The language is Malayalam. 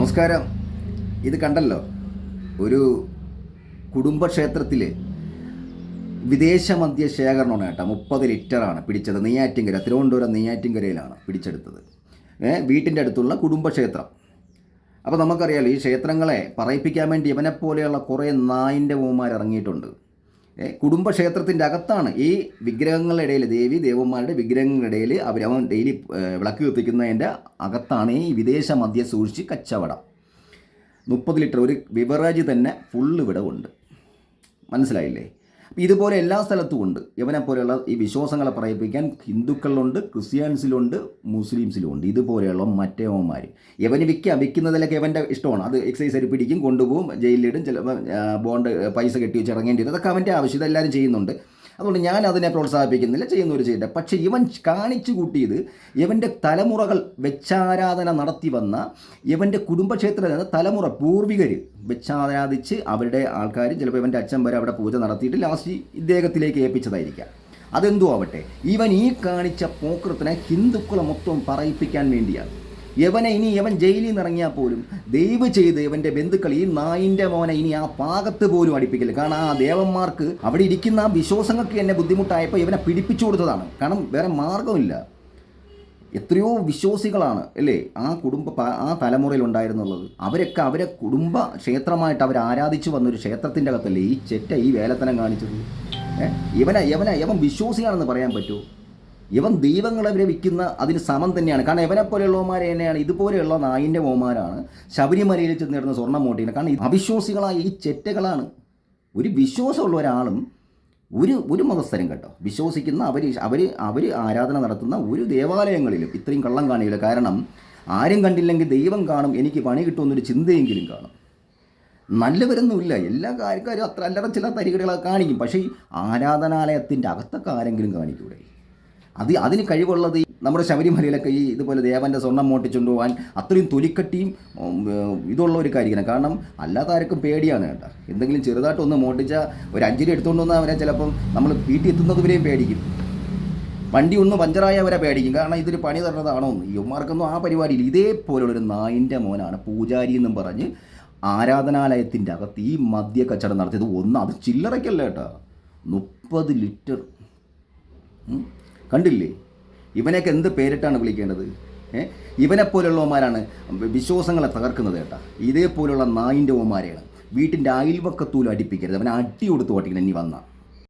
നമസ്കാരം. ഇത് കണ്ടല്ലോ ഒരു കുടുംബക്ഷേത്രത്തിൽ വിദേശ മദ്യ ശേഖരണമാണ് കേട്ടോ. മുപ്പത് ലിറ്ററാണ് പിടിച്ചത്. നെയ്യാറ്റിങ്കര തിരുവനന്തപുരം നെയ്യാറ്റിങ്കരയിലാണ് പിടിച്ചെടുത്തത്. വീട്ടിന്റെ അടുത്തുള്ള കുടുംബക്ഷേത്രം. അപ്പോൾ നമുക്കറിയാലോ ഈ ക്ഷേത്രങ്ങളെ പറയിപ്പിക്കാൻ വേണ്ടി ഇവനെപ്പോലെയുള്ള കുറേ നായിന്റെ മൂമാർ ഇറങ്ങിയിട്ടുണ്ട് കുടുംബക്ഷേത്രത്തിന്റെ അകത്താണ്. ഈ വിഗ്രഹങ്ങളുടെ ഇടയിൽ ദേവി ദേവന്മാരുടെ വിഗ്രഹങ്ങളുടെ ഇടയിൽ അവർ അവൻ ഡെയിലി വിളക്ക് കത്തിക്കുന്നതിന്റെ അകത്താണ് ഈ വിദേശ മദ്യം സൂക്ഷിച്ച് കച്ചവടം. മുപ്പത് ലിറ്റർ ഒരു വിവറേജ് തന്നെ ഫുള്ള് ഇവിടെ ഉണ്ട് മനസ്സിലായില്ലേ? ഇതുപോലെ എല്ലാ സ്ഥലത്തും ഉണ്ട്. ഇവനെ പോലെയുള്ള ഈ വിശ്വാസങ്ങളെ പറയിപ്പിക്കാൻ ഹിന്ദുക്കളിലുണ്ട് ക്രിസ്ത്യാനിസിലുണ്ട് മുസ്ലിംസിലും ഉണ്ട് ഇതുപോലെയുള്ള മറ്റേവന്മാർ ഇവന് വിൽക്കുക വിൽക്കുന്നതിലൊക്കെ ഇവന്റെ ഇഷ്ടമാണ്. അത് എക്സൈസ് അരി പിടിക്കും കൊണ്ടുപോകും ജയിലിലിടും ചിലപ്പോൾ ബോണ്ട് പൈസ കെട്ടി വെച്ച് ഇറങ്ങേണ്ടി വരും അതൊക്കെ അവന്റെ ആവശ്യം. ഇതെല്ലാവരും ചെയ്യുന്നുണ്ട്. അതുകൊണ്ട് ഞാൻ അതിനെ പ്രോത്സാഹിപ്പിക്കുന്നില്ല ചെയ്യുന്ന ഒരു ചെയ്യട്ടെ. പക്ഷേ ഇവൻ കാണിച്ചു കൂട്ടിയത് ഇവന്റെ തലമുറകൾ വെച്ചാരാധന നടത്തി വന്ന ഇവന്റെ കുടുംബക്ഷേത്ര തലമുറ പൂർവികർ വെച്ചാരാധിച്ച് അവരുടെ ആൾക്കാർ ചിലപ്പോൾ ഇവന്റെ അച്ഛൻ വരെ അവിടെ പൂജ നടത്തിയിട്ട് ലാസ്റ്റ് ഇദ്ദേഹത്തിലേക്ക് ഏൽപ്പിച്ചതായിരിക്കാം. അതെന്തോ ആവട്ടെ? ഇവൻ ഈ കാണിച്ച പോക്രത്തിനെ ഹിന്ദുക്കളെ മൊത്തം പറയിപ്പിക്കാൻ വേണ്ടിയാണ്. യവനെ ഇനി യവൻ ജയിലിൽ നിന്ന് ഇറങ്ങിയാൽ പോലും ദയവ് ചെയ്ത് ഇവന്റെ ബന്ധുക്കൾ ഈ നായിന്റെ മോനെ ഇനി ആ പാകത്ത് പോലും അടിപ്പിക്കില്ല കാരണം ആ ദേവന്മാർക്ക് അവിടെ ഇരിക്കുന്ന ആ വിശ്വാസങ്ങൾക്ക് എന്നെ ബുദ്ധിമുട്ടായപ്പോൾ ഇവനെ പിടിപ്പിച്ചു കൊടുത്തതാണ്. കാരണം വേറെ മാർഗമില്ല എത്രയോ വിശ്വാസികളാണ് അല്ലേ ആ കുടുംബ ആ തലമുറയിൽ ഉണ്ടായിരുന്നുള്ളത്. അവരൊക്കെ അവരെ കുടുംബ ക്ഷേത്രമായിട്ട് അവർ ആരാധിച്ചു വന്നൊരു ക്ഷേത്രത്തിന്റെ അകത്തല്ലേ ഈ ചെറ്റ ഈ വേലത്തനം കാണിച്ചത്? ഏഹ് ഇവനെ ഇവനെ യവൻ വിശ്വാസിയാണെന്ന് പറയാൻ പറ്റുമോ? ഇവൻ ദൈവങ്ങളെ അവരെ അതിന് സമം തന്നെയാണ്. കാരണം ഇവനെ പോലെയുള്ളവന്മാരെ തന്നെയാണ്. ഇതുപോലെയുള്ള നായിന്റെ മോമാരാണ് ശബരിമലയിൽ ചെന്ന് നേടുന്ന സ്വർണം മോട്ടിയാണ് കാരണം അവിശ്വാസികളായ ഈ ചെറ്റകളാണ്. ഒരു വിശ്വാസമുള്ള ഒരാളും ഒരു ഒരു മതസ്ഥരും കേട്ടോ. വിശ്വസിക്കുന്ന അവർ അവർ അവർ ആരാധന നടത്തുന്ന ഒരു ദേവാലയങ്ങളിലും ഇത്രയും കള്ളം കാണില്ല. കാരണം ആരും കണ്ടില്ലെങ്കിൽ ദൈവം കാണും എനിക്ക് പണി കിട്ടുമെന്നൊരു ചിന്തയെങ്കിലും കാണും. നല്ലവരൊന്നുമില്ല. എല്ലാ കാര്യക്കാരും അത്ര അല്ലറ ചില തരികടകളൊക്കെ കാണിക്കും. പക്ഷേ ഈ ആരാധനാലയത്തിന്റെ അകത്തൊക്കെ ആരെങ്കിലും കാണിക്കൂടെ? അത് അതിന് കഴിവുള്ളത് നമ്മുടെ ശബരിമലയിലൊക്കെ ഈ ഇതുപോലെ ദേവന്റെ സ്വർണം മോട്ടിച്ചുകൊണ്ട് പോകാൻ അത്രയും തൊലിക്കട്ടിയും ഇതുള്ള ഒരു കാര്യമാണ്. കാരണം അല്ലാത്ത ആർക്കും പേടിയാണ് കേട്ടോ. എന്തെങ്കിലും ചെറുതായിട്ട് ഒന്ന് മോട്ടിച്ചാൽ ഒരു അഞ്ചിരി എടുത്തുകൊണ്ട് വന്നാൽ അവരെ ചിലപ്പം നമ്മൾ വീട്ടിൽ എത്തുന്നത് വരെയും പേടിക്കും. വണ്ടി ഒന്ന് പഞ്ചറായ വരെ പേടിക്കും. കാരണം ഇതൊരു പണി തരണതാണോ എന്ന്. യുവമാർക്കൊന്നും ആ പരിപാടിയിൽ ഇതേപോലുള്ളൊരു നായിന്റെ മോനാണ് പൂജാരി എന്നും പറഞ്ഞ് ആരാധനാലയത്തിന്റെ അകത്ത് ഈ മദ്യ കച്ചവടം നടത്തിയത്. ഒന്ന് അത് ചില്ലറയ്ക്കല്ല കേട്ടോ. മുപ്പത് ലിറ്റർ. കണ്ടില്ലേ? ഇവനെയൊക്കെ എന്ത് പേരിട്ടാണ് വിളിക്കേണ്ടത്? ഏ? ഇവനെപ്പോലുള്ളവന്മാരാണ് വിശ്വാസങ്ങളെ തകർക്കുന്നത് കേട്ടാ. ഇതേപോലുള്ള നായിന്റെ ഓമാരെയാണ് വീട്ടിന്റെ അയൽവക്കത്തൂലും അടിപ്പിക്കരുത്. അവനെ അടി കൊടുത്ത് ഓട്ടിക്കണം ഇനി വന്നാൽ